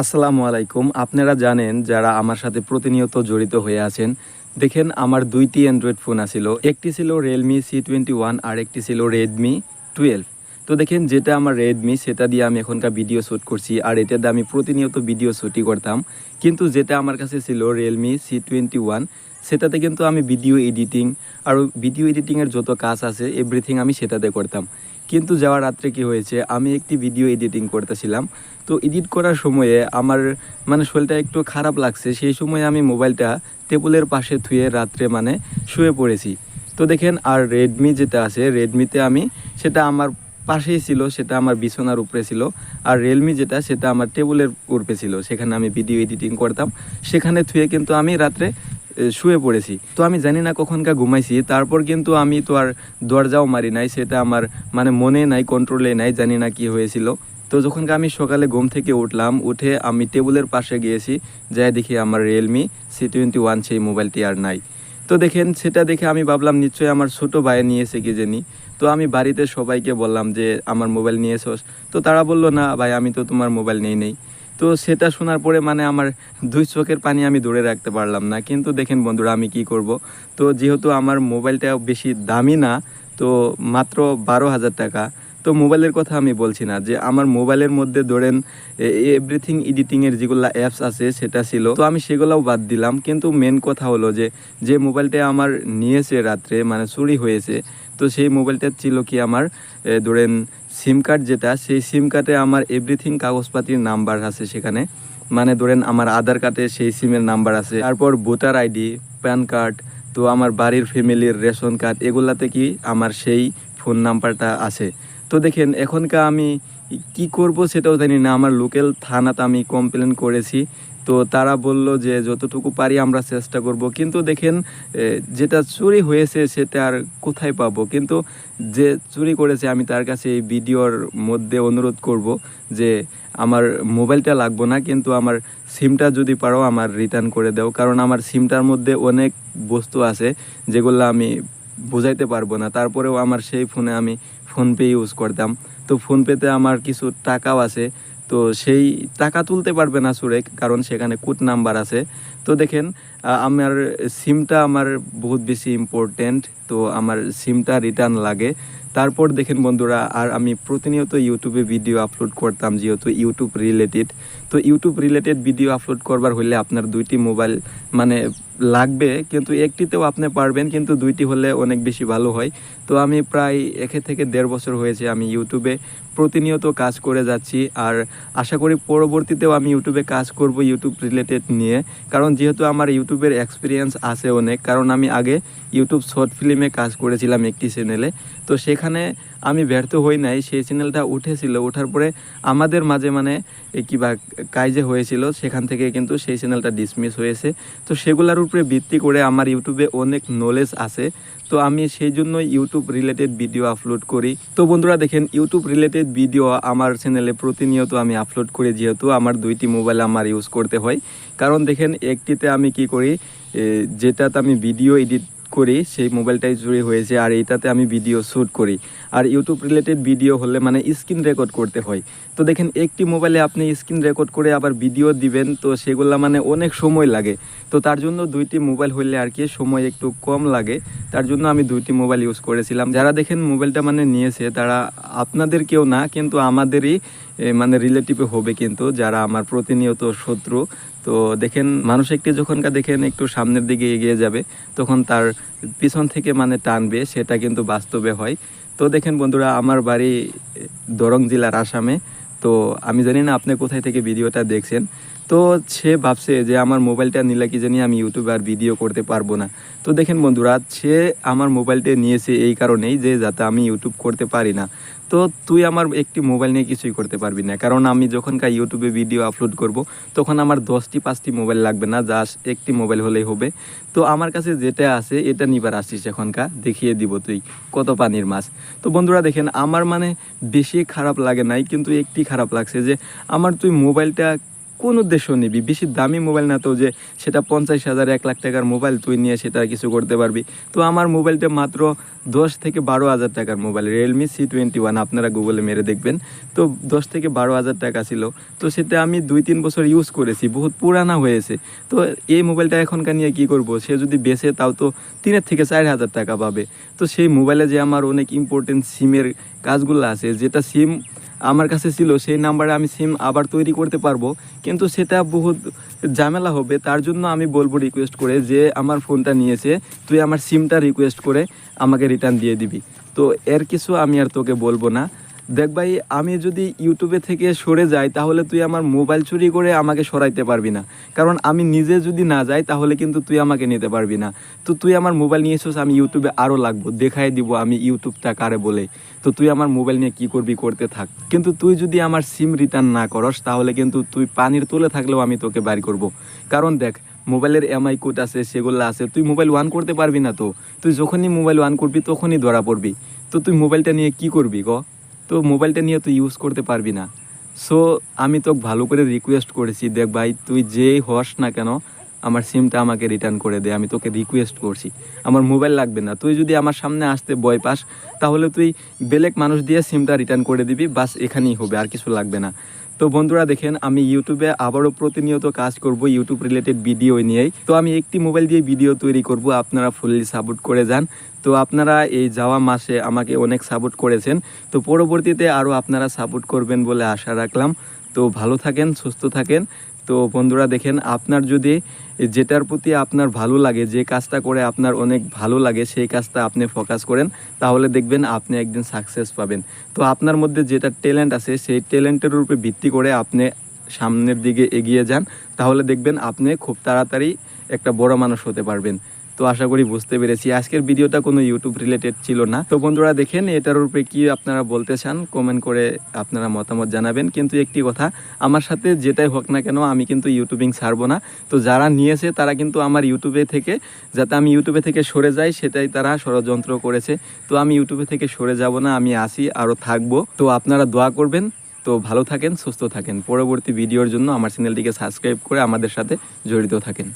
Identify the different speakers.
Speaker 1: আসসালামু আলাইকুম। আপনারা জানেন যারা আমার সাথে প্রতিনিয়ত জড়িত হয়ে আছেন, দেখেন আমার দুইটি অ্যান্ড্রয়েড ফোন আছিল। একটি ছিল রিয়েলমি সি টোয়েন্টি ওয়ান আর একটি ছিল রেডমি টুয়েলভ তো দেখেন যেটা আমার রেডমি সেটা দিয়ে আমি এখনকার ভিডিও শ্যুট করছি আর এটা দিয়ে আমি প্রতিনিয়ত ভিডিও শ্যুটই করতাম। কিন্তু যেটা আমার কাছে ছিল রিয়েলমি সি টোয়েন্টি ওয়ান সেটাতে কিন্তু আমি ভিডিও এডিটিং আর ভিডিও এডিটিংয়ের যত কাজ আছে এভরিথিং আমি সেটাতে করতাম। কিন্তু যাওয়ার রাত্রে কি হয়েছে? আমি একটি ভিডিও এডিটিং করতেছিলাম। তো এডিট করার সময়ে আমার মানে শরীরটা একটু খারাপ লাগছে। সেই সময় আমি মোবাইলটা টেবিলের পাশে থুয়ে রাত্রে মানে শুয়ে পড়েছি। তো দেখেন, আর রেডমি যেটা আছে রেডমিতে আমি সেটা আমার পাশেই ছিল, সেটা আমার বিছানার উপরে ছিল। আর রিয়েলমি যেটা, সেটা আমার টেবিলের উপরে ছিল। সেখানে আমি ভিডিও এডিটিং করতাম। সেখানে থুয়ে কিন্তু আমি রাত্রে শুয়ে পড়েছি। তো আমি জানি না কখনকার ঘুমাইছি, তারপর কিন্তু আমি তো আর দরজাও মারি নাই, সেটা আমার মানে মনে নাই কন্ট্রোলে নাই, জানি না কি হয়েছিল। তো যখন আমি সকালে ঘুম থেকে উঠলাম, উঠে আমি টেবিলের পাশে গিয়েছি, যাই দেখি আমার রিয়েলমি সি টোয়েন্টি ওয়ান সেই মোবাইলটি আর নাই। তো দেখেন, সেটা দেখে আমি ভাবলাম, নিশ্চয়ই আমার ছোট ভাই নিয়েছে কি জানি। তো আমি বাড়িতে সবাইকে বললাম যে, আমার মোবাইল নিয়ে এসোস তো তারা বলল, না ভাই, আমি তো তোমার মোবাইল নেই নেই। তো সেটা শোনার পরে মানে আমার দুই চোখের পানি আমি ধরে রাখতে পারলাম না। কিন্তু দেখেন বন্ধুরা, আমি কি করব? তো যেহেতু আমার মোবাইলটা বেশি দামি না, তো মাত্র বারো হাজার টাকা। তো মোবাইলের কথা আমি বলছি না, যে আমার মোবাইলের মধ্যে ধরেন এভরিথিং এডিটিংয়ের যেগুলো অ্যাপস আছে, সেটা ছিল। তো আমি সেগুলোও বাদ দিলাম, কিন্তু মেন কথা হলো যে যে মোবাইলটা আমার নিয়েছে রাত্রে মানে চুরি হয়েছে, তো সেই মোবাইলটা ছিল কি আমার ধরেন সিম কার্ড যেটা, সেই সিম কার্ডে আমার এভরিথিং কাগজপাতির নাম্বার আছে সেখানে। মানে ধরেন আমার আধার কার্ডে সেই সিমের নাম্বার আছে। তারপর ভোটার আইডি প্যান কার্ড, তো আমার বাড়ির ফ্যামিলির রেশন কার্ড এগুলাতে কি আমার সেই ফোন নাম্বারটা আছে। তো দেখেন, এখনকার আমি কি করব সেটাও জানি না। আমার লোকাল থানাতে আমি কমপ্লেন করেছি। তো তারা বলল যে যতটুকু পারি আমরা চেষ্টা করব। কিন্তু দেখেন যেটা চুরি হয়েছে সেটা আর কোথায় পাবো? কিন্তু যে চুরি করেছে, আমি তার কাছে এই ভিডিওর মধ্যে অনুরোধ করব যে আমার মোবাইলটা লাগবো না, কিন্তু আমার সিমটা যদি পারো আমার রিটার্ন করে দাও। কারণ আমার সিমটার মধ্যে অনেক বস্তু আছে যেগুলো আমি বোঝাইতে পারব না। তারপরেও আমার সেই ফোনে আমি ফোনপে ইউজ করতাম। তো ফোনপেতে আমার কিছু টাকাও আছে। তো সেই টাকা তুলতে পারবে না সুরে কারণ সেখানে কোড নাম্বার আছে। তো দেখেন আমার সিমটা আমার বহুত বেশি ইম্পর্টেন্ট তো আমার সিমটা রিটার্ন লাগে। তারপর দেখেন বন্ধুরা, আর আমি প্রতিনিয়ত ইউটিউবে ভিডিও আপলোড করতাম যেহেতু ইউটিউব রিলেটেড তো ইউটিউব রিলেটেড ভিডিও আপলোড করবার হলে আপনার দুইটি মোবাইল মানে লাগবে, কিন্তু একটিতেও আপনি পারবেন, কিন্তু দুইটি হলে অনেক বেশি ভালো হয়। তো আমি প্রায় একে থেকে দেড় বছর হয়েছে আমি ইউটিউবে প্রতিনিয়ত কাজ করে যাচ্ছি, আর আশা করি পরবর্তীতেও আমি ইউটিউবে কাজ করব ইউটিউব রিলেটেড নিয়ে। কারণ যেহেতু আমার ইউটিউবের এক্সপিরিয়েন্স আছে অনেক, কারণ আমি আগে ইউটিউব শর্ট ফিল্মে কাজ করেছিলাম একটি চ্যানেলে তো সেখানে আমি ব্যর্থ হই নাই। সেই চ্যানেলটা উঠেছিল ওঠার পরে আমাদের মাঝে মানে এ কিবা কাজে হয়েছিল, সেখান থেকে কিন্তু সেই চ্যানেলটা ডিসমিস হয়েছে। তো সেগুলোর উপরে ভিত্তি করে আমার ইউটিউবে অনেক নলেজ আছে। তো আমি সেই জন্য ইউটিউব রিলেটেড ভিডিও আপলোড করি। তো বন্ধুরা দেখেন, ইউটিউব রিলেটেড ভিডিও আমার চ্যানেলে প্রতিনিয়ত আমি আপলোড করি, যেহেতু আমার দুইটি মোবাইল আমার ইউজ করতে হয়। কারণ দেখেন, একটিতে আমি কি করি যেটাতে আমি ভিডিও এডিট করি, সেই মোবাইলটাই চুরি হয়েছে আর এইটাতে আমি ভিডিও শ্যুট করি। আর ইউটিউব রিলেটেড ভিডিও হলে মানে স্ক্রিন রেকর্ড করতে হয়। তো দেখেন, একটি মোবাইলে আপনি স্ক্রিন রেকর্ড করে আবার ভিডিও দিবেন, তো সেগুলা মানে অনেক সময় লাগে। তো তার জন্য দুইটি মোবাইল হলে আর কি সময় একটু কম লাগে। তার জন্য আমি দুইটি মোবাইল ইউজ করেছিলাম। যারা দেখেন মোবাইলটা মানে নিয়েছে, তারা আপনাদের কেউ না, কিন্তু আমাদেরই মানে রিলেটিভে হবে কিন্তু, যারা আমার প্রতিনিয়ত শত্রু। তো দেখেন, মানুষ একটি যখনকার দেখেন একটু সামনের দিকে এগিয়ে যাবে, তখন তার পিছন থেকে মানে টানবে, সেটা কিন্তু বাস্তবে হয়। তো দেখেন বন্ধুরা, আমার বাড়ি দরং জেলার আসামে। তো আমি জানি না আপনি কোথায় থেকে ভিডিওটা দেখছেন। তো সে ভাবছে যে আমার মোবাইলটা নিলে কি জানি আমি ইউটিউবে আর ভিডিও করতে পারব না। তো দেখেন বন্ধুরা, সে আমার মোবাইলটা নিয়েছে এই কারণেই যে যাতে আমি ইউটিউব করতে পারি না। তো তুই আমার একটি মোবাইল নিয়ে কিছুই করতে পারবি না। কারণ আমি যখনকার ইউটিউবে ভিডিও আপলোড করব, তখন আমার দশটি, পাঁচটি মোবাইল লাগবে না জাস্ট একটি মোবাইল হলেই হবে। তো আমার কাছে যেটা আছে, এটা নিবার আসছিস এখনকার, দেখিয়ে দিব তুই কত পানির মাছ। তো বন্ধুরা দেখেন, আমার মানে বেশি খারাপ লাগে নাই, কিন্তু একটি খারাপ লাগছে যে আমার তুই মোবাইলটা কোন উদ্দেশ্য নিবি বেশি দামি মোবাইল না তো যে সেটা পঞ্চাশ হাজার, এক লাখ টাকার মোবাইল তুই নিয়ে সেটা কিছু করতে পারবি। তো আমার মোবাইলটা মাত্র দশ থেকে বারো হাজার টাকার mobile Realme C twenty one আপনারা গুগলে মেরে দেখবেন। তো দশ থেকে বারো হাজার টাকা ছিল। তো সেটা আমি দুই তিন বছর ইউজ করেছি, বহুত পুরানা হয়েছে। তো এই মোবাইলটা এখনকার নিয়ে কী করব? সে যদি বেচে তাও তো তিনের থেকে চার হাজার টাকা পাবে। তো সেই মোবাইলে যে আমার অনেক ইম্পর্টেন্ট সিমের কাজগুলো আছে, যেটা সিম আমার কাছে ছিল, সেই নাম্বারে আমি সিম আবার তৈরি করতে পারব। কিন্তু সেটা বহুত ঝামেলা হবে, তার জন্য আমি বলব রিকোয়েস্ট করে যে আমার ফোনটা নিয়েছে, তুই আমার সিমটা রিকোয়েস্ট করে আমাকে রিটার্ন দিয়ে দিবি। তো এর কিছু আমি আর তোকে বলব না। দেখ ভাই, আমি যদি ইউটিউবে থেকে সরে যাই, তাহলে তুই আমার মোবাইল চুরি করে আমাকে সরাইতে পারবি না। কারণ আমি নিজে যদি না যাই, তাহলে কিন্তু তুই আমাকে নিতে পারবি না। তো তুই আমার মোবাইল নিয়ে এসোস আমি ইউটিউবে আরও লাগবো। দেখাই দিব আমি ইউটিউবটা কারে বলে। তো তুই আমার মোবাইল নিয়ে কি করবি, করতে থাক। কিন্তু তুই যদি আমার সিম রিটার্ন না করস, তাহলে কিন্তু তুই পানির তুলে থাকলেও আমি তোকে বাড়ি করব। কারণ দেখ মোবাইলের এমআই কোড আছে, সেগুলো আছে। তুই মোবাইল ওয়ান করতে পারবি না তো। তুই যখনই মোবাইল ওয়ান করবি, তখনই ধরা পড়বি। তো তুই মোবাইলটা নিয়ে কি করবি গ তো মোবাইলটা নিয়ে তুই ইউজ করতে পারবি না। সো আমি তো ভালো করে রিকোয়েস্ট করেছি, দেখ ভাই, তুই যেই হস না কেন, আমার সিমটা আমাকে রিটার্ন করে দে, আমি তোকে রিকোয়েস্ট করছি। আমার মোবাইল লাগবে না। তুই যদি আমার সামনে আসতে বয় পাস, তাহলে তুই বেলেক মানুষ দিয়ে সিমটা রিটার্ন করে দিবি, বাস এখানেই হবে, আর কিছু লাগবে না। তো বন্ধুরা দেখেন, আমি ইউটিউবে আবারও প্রতিনিয়ত কাজ করব ইউটিউব রিলেটেড ভিডিও নিয়েই। তো আমি একটি মোবাইল দিয়ে ভিডিও তৈরি করব, আপনারা ফুললি সাপোর্ট করে যান। তো আপনারা এই যাওয়া মাসে আমাকে অনেক সাপোর্ট করেছেন। তো পরবর্তীতে আরও আপনারা সাপোর্ট করবেন বলে আশা রাখলাম। তো ভালো থাকেন, সুস্থ থাকেন। তো বন্ধুরা দেখেন, আপনার যদি যেটার প্রতি আপনার ভালো লাগে, যে কাজটা করে আপনার অনেক ভালো লাগে, সেই কাজটা আপনি ফোকাস করেন, তাহলে দেখবেন আপনি একদিন সাকসেস পাবেন। তো আপনার মধ্যে যেটা ট্যালেন্ট আছে, সেই ট্যালেন্টের উপরে ভিত্তি করে আপনি সামনের দিকে এগিয়ে যান, তাহলে দেখবেন আপনি খুব তাড়াতাড়ি একটা বড় মানুষ হতে পারবেন। তো আশা করি বুঝতে পেরেছি। আজকের ভিডিওটা কোনো ইউটিউব রিলেটেড ছিল না। তো বন্ধুরা দেখেন, এটার উপরে কি আপনারা বলতে চান কমেন্ট করে আপনারা মতামত জানাবেন। কিন্তু একটি কথা, আমার সাথে যেটাই হোক না কেন, আমি কিন্তু ইউটিউবিং ছাড়বো না। তো যারা নিয়েছে, তারা কিন্তু আমার ইউটিউবে থেকে, যাতে আমি ইউটিউবে থেকে সরে যাই, সেটাই তারা ষড়যন্ত্র করেছে। তো আমি ইউটিউবে থেকে সরে যাব না, আমি আসি আরও থাকব। তো আপনারা দোয়া করবেন। তো ভালো থাকেন, সুস্থ থাকেন। পরবর্তী ভিডিওর জন্য আমার চ্যানেলটিকে সাবস্ক্রাইব করে আমাদের সাথে জড়িত থাকেন।